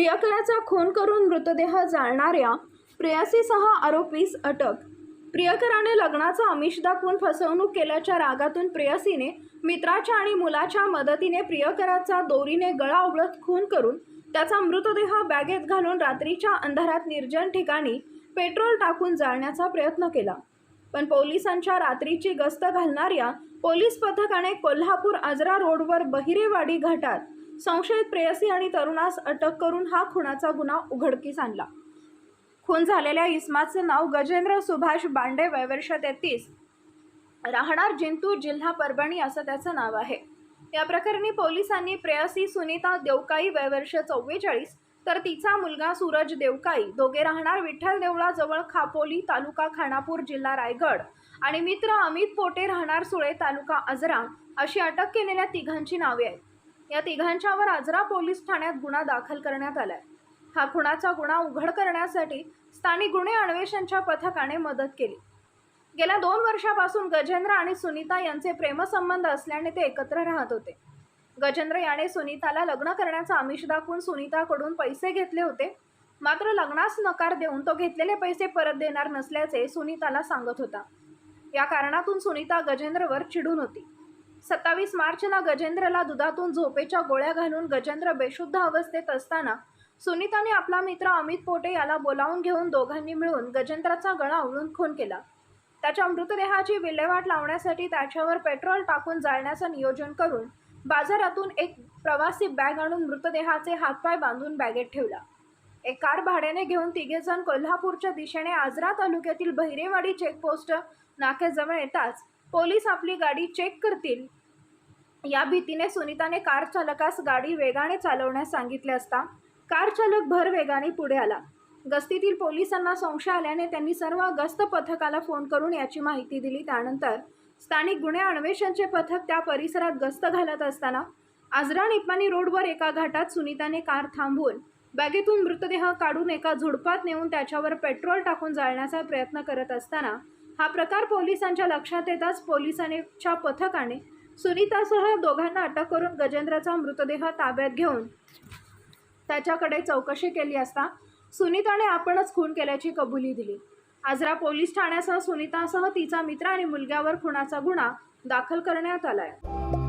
प्रियकराचा खून करून मृतदेह जाळणाऱ्या प्रेयसीसह आरोपीस अटक. प्रियकराने लग्नाचं आमिष दाखवून फसवणूक केल्याच्या रागातून प्रेयसीने मित्राच्या आणि मुलाच्या मदतीने प्रियकराचा दोरीने गळा आवळत खून करून त्याचा मृतदेह बॅगेत घालून रात्रीच्या अंधारात निर्जन ठिकाणी पेट्रोल टाकून जाळण्याचा प्रयत्न केला. पण पोलिसांच्या रात्रीची गस्त घालणाऱ्या पोलीस पथकाने कोल्हापूर आजरा रोडवर बहिरेवाडी घाटात संशयित प्रेयसी आणि तरुणास अटक करून हा खुनाचा गुन्हा उघडकीस आणला. खून झालेल्या इस्माचं नाव गजेंद्र सुभाष बांडे वयवर्ष तेहतीस. राहणार जिंतूर जिल्हा परभणी असं त्याचं नाव आहे. या प्रकरणी पोलिसांनी प्रेयसी सुनीता देवकाई वयवर्ष चव्वेचाळीस तर तिचा मुलगा सूरज देवकाई दोघे राहणार विठ्ठल देवळाजवळ खापोली तालुका खानापूर जिल्हा रायगड आणि मित्र अमित पोटे राहणार सुळे तालुका अजरा अशी अटक केलेल्या तिघांची नावे आहेत. या तिघांच्यावर आजरा पोलीस ठाण्यात गुन्हा दाखल करण्यात आलाय. हा खुनाचा गुन्हा उघड करण्यासाठी स्थानिक गुन्हे अन्वेषणच्या पथकाने मदत केली. गेल्या दोन वर्षापासून गजेंद्र आणि सुनीता यांचे प्रेमसंबंध असल्याने ते एकत्र राहत होते. गजेंद्र याने सुनीताला लग्न करण्याचा आमिष दाखवून सुनीताकडून पैसे घेतले होते. मात्र लग्नास नकार देऊन तो घेतलेले पैसे परत देणार नसल्याचे सुनीताला सांगत होता. या कारणातून सुनीता गजेंद्रवर चिडून होती. सत्तावीस मार्चला गजेंद्रला दुधातून झोपेच्या गोळ्या घालून गजेंद्र बेशुद्ध अवस्थेत असताना सुनीताने आपला मित्र अमित पोटे याला बोलावून घेऊन दोघांनी मिळून गजेंद्राचा गळा आवळून खून केला. त्याच्या मृतदेहाची विल्हेवाट लावण्यासाठी त्याच्यावर पेट्रोल टाकून जाळण्याचं नियोजन करून बाजारातून एक प्रवासी बॅग आणून मृतदेहाचे हातपाय बांधून बॅगेत ठेवला. एक कार भाड्याने घेऊन तिघेजण कोल्हापूरच्या दिशेने आजरा तालुक्यातील बहिरेवाडी चेकपोस्ट नाक्याजवळ येताच पोलीस आपली गाडी चेक करतील. या भीतीने सुनीताने कार चालकास गाडी वेगाने चालवण्यास सांगितले असता कार चालक भर वेगाने पुढे आला. गस्तीतील पोलिसांना संशय आल्याने त्यांनी सर्व गस्त पथकाला फोन करून याची माहिती दिली. त्यानंतर स्थानिक गुन्हे अन्वेषणचे पथक त्या परिसरात गस्त घालत असताना आजरा निपाणी रोडवर एका घाटात सुनीताने कार थांबवून बॅगेतून मृतदेह काढून एका झुडपात नेऊन त्याच्यावर पेट्रोल टाकून जाळण्याचा प्रयत्न करत असताना हा प्रकार पोलिसांच्या लक्षात येताच पोलिसांच्या पथकाने सुनीतासह दोघांना अटक करून गजेंद्रचा मृतदेह ताब्यात घेऊन त्याच्याकडे चौकशी केली असता सुनीताने आपणच खून केल्याची कबुली दिली. आजरा पोलीस ठाण्यासह सुनीतासह तिचा मित्र आणि मुलग्यावर खुनाचा गुन्हा दाखल करण्यात आला आहे